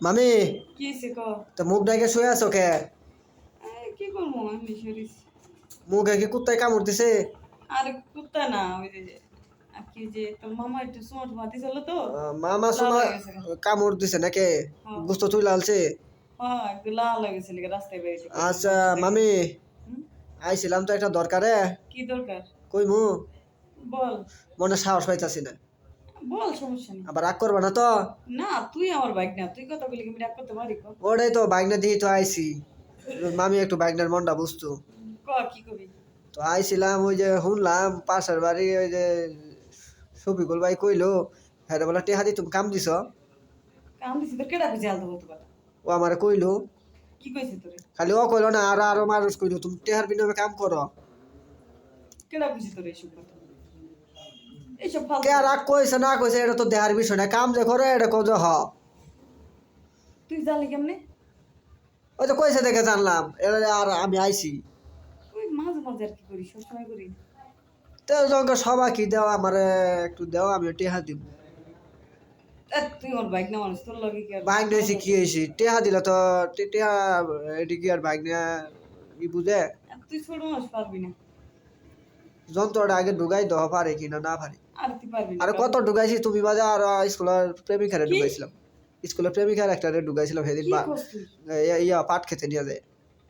মামি? কি ক? তো মুখ ডাকে শুয়ে আছো কে? কি করব আমি সরিস মুখে কি কুত্তায় কামড় দিছে? আর কুত্তা না ওই যে কি যে তোর মামা একটু ছিল তো। মামা সুমা কামড় দিছে নাকি? হ্যাঁ। গুস্ত তুই লালছে? হ্যাঁ একটু লাল লাগেছিল রাস্তায় বেরিয়েছে। আচ্ছা মামি আইছিলাম তো একটা দরকারে। কি দরকার? কই মু বল। মনে সাহস পাইতাছি না। বল সমস্যা নেই। আবার রাগ করবে না তো? না তুই আমার বাইক না তুই কথা বলি আমি রাগ করতে পারি ওটাই তো বাইকনা দিয়ে তো আইছি। মামি একটু বাইকনার মনটা বুঝতো। ক কি তো আইছিলাম ওই যে শুনলাম পাশের বাড়ি ওই যে শফিকুল ভাই কইলো হ্যাঁ বলে টেহাদি তুমি কাম দিছ? কাম দিছি কেডা ও আমারে কইলো কি কইছে তোরে? খালি ও কইলো না আরও আরও মানুষ কইলো তুমি টেহার বিনিময়ে কাম করো। কেডা বুঝি তোর কথা? কে রাগ কইছে না কইছে এটা তো দেহার বিষয় না। কাম যে করে এটা কো যে হ। তুই জানলি কেমনে? ওই তো কইছে দেখে জানলাম এটা আর আমি আইছি। তুই মাঝে মাঝে আর কি করিস সবসময় করি। তো যখন সবাই কি দেও আমারে একটু দেও আমি টেহা দিব। তুই আমার বাইক না মানুষ তোর লগে কি বাইক নিয়েছি কি হয়েছি? টেহা দিলে তো টেহা এটি কি আর বাইক নিয়ে বুঝে? তুই ছোট মানুষ পারবি না। যন্ত্রটা আগে ঢুকাই দেওয়া পারে কিনা না পারে আর না কত ঢুকাইছি তুমি বাজা আর স্কুলের প্রেমিকারে? ঢুকাইছিলাম। স্কুলের প্রেমিকার একটা ঢুকাইছিলাম সেদিন ইয়া- পাট খেতে নিয়ে যায়।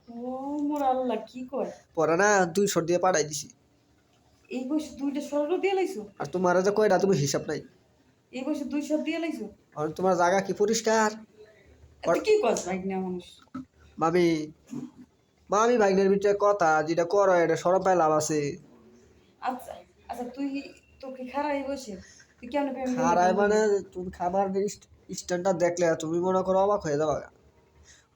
ও মোর আল্লাহ কি কয়? পরে না দুইশো দিয়ে পাঠাই দিছি। এই বয়সে দুইটা দিয়ে লাইছো? আর তোমার যে কয়টা তুমি হিসাব নাই। এই বয়সে দুইশো দিয়ে লাইছো? আর তোমার জায়গা কি পরিষ্কার? কি করছ বাইক না মানুষ? মামি মামি ভাগ্নের ভিতরে কথা যেটা করো এটা সরব পাই লাভ আছে। আচ্ছা আচ্ছা তুই তুই মানে তুমি খাবার স্ট্যান্ডটা দেখলে তুমি মনে করো অবাক হয়ে যাবা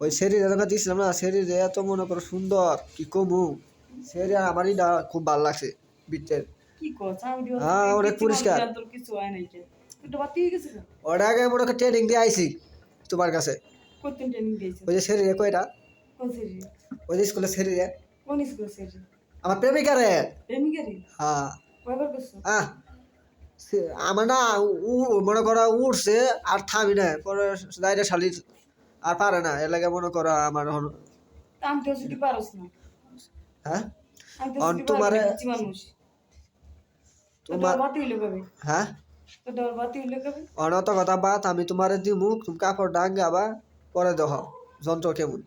ওই শরীরে দিয়েছিলাম না শরীরে এত মনে করো সুন্দর কি কমু? শরীর আমারই খুব ভালো লাগছে বিটের কি করছ? হ্যাঁ, অনেক পরিষ্কার। কিছু হয় নাই ওটা আগে মনে করো ট্রেনিং দিয়ে আইছি তোমার কাছে। ওই যে শরীরে কয়টা? কোন ওই যে স্কুলের শরীরে কোন আমার প্রেমিকারে। প্রেমিকারি? হ্যাঁ। আমার না মনে করো উঠছে আর থামি না পরে ডাইরে শালি আর পারে না এর লাগে মনে করো আমার হন- হ্যাঁ? তোমারে- তোমার হ্যাঁ? অনত কথা বাত আমি তোমার দিমু তুমি কাপড় ডাঙ্গে আবার পরে দেখ যন্ত্র কেমন।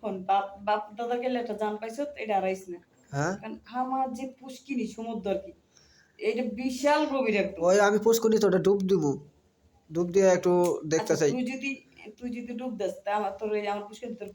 বাপ দাদা গেলে একটা জান পাইছো এটা আড়াইছ না। কারণ আমার যে পুষ্কিনি সমুদ্র আর কি এটা বিশাল গভীর একদম। ওই আমি পুষ্কিনি তো ওটা ডুব দিব ডুব দিয়ে একটু দেখতে আচ্ছা, চাই। তুই যদি তুই যদি ডুব দাস তা আমার তোর আমার পুষ্কিনি তোর